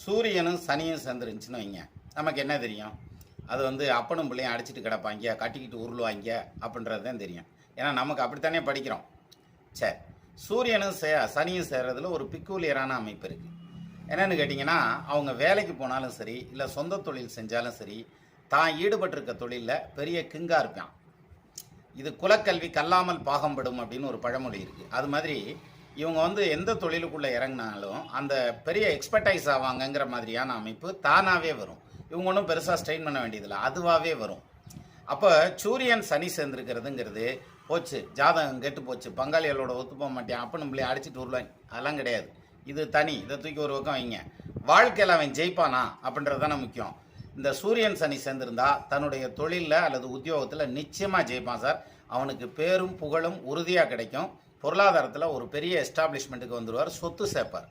சூரியனும் சனியும் சேர்ந்துருந்துச்சுன்னு வைங்க. நமக்கு என்ன தெரியும்? அது வந்து அப்பனும் பிள்ளையும் அடிச்சிட்டு கிடப்பாங்க கட்டிக்கிட்டு உருளுவாங்க அப்படின்றது தான் தெரியும். ஏன்னா நமக்கு அப்படித்தானே படிக்கிறோம். சரி சூரியனும் சே சனியும் சேர்றதுல ஒரு பிக்கூலியரான அமைப்பு இருக்குது என்னென்னு கேட்டிங்கன்னா அவங்க வேலைக்கு போனாலும் சரி இல்லை சொந்த தொழில் செஞ்சாலும் சரி தான் ஈடுபட்டிருக்க தொழிலில் பெரிய கிங்கா இருப்பான் இது குலக்கல்வி கல்லாமல் பாகம்படும் அப்படின்னு ஒரு பழமொழி இருக்குது அது மாதிரி இவங்க வந்து எந்த தொழிலுக்குள்ளே இறங்கினாலும் அந்த பெரிய எக்ஸ்பர்டைஸ் ஆவாங்கங்கிற மாதிரியான அமைப்பு தானாகவே வரும். இவங்க ஒன்றும் பெருசாக ஸ்ட்ரெயின் பண்ண வேண்டியதில்லை. அதுவாகவே வரும். அப்போ சூரியன் சனி சேர்ந்துருக்கிறதுங்கிறது போச்சு. ஜாதகம் கெட்டு போச்சு. பங்காளிகளோட ஒத்து போக மாட்டேன். அப்போ நம்மளே அடிச்சிட்டு வருவாங்க அதெல்லாம் கிடையாது. இது தனி. இதை தூக்கி ஒரு பக்கம் வைங்க. வாழ்க்கையில் அவன் ஜெயிப்பானா அப்படின்றது தானே முக்கியம். இந்த சூரியன் சனி சேர்ந்திருந்தா தன்னுடைய தொழிலில் அல்லது உத்தியோகத்தில் நிச்சயமாக ஜெயிப்பான் சார். அவனுக்கு பேரும் புகழும் உறுதியாக கிடைக்கும். பொருளாதாரத்தில் ஒரு பெரிய எஸ்டாப்ளிஷ்மெண்ட்டுக்கு வந்துடுவார் சொத்து சேர்ப்பார்.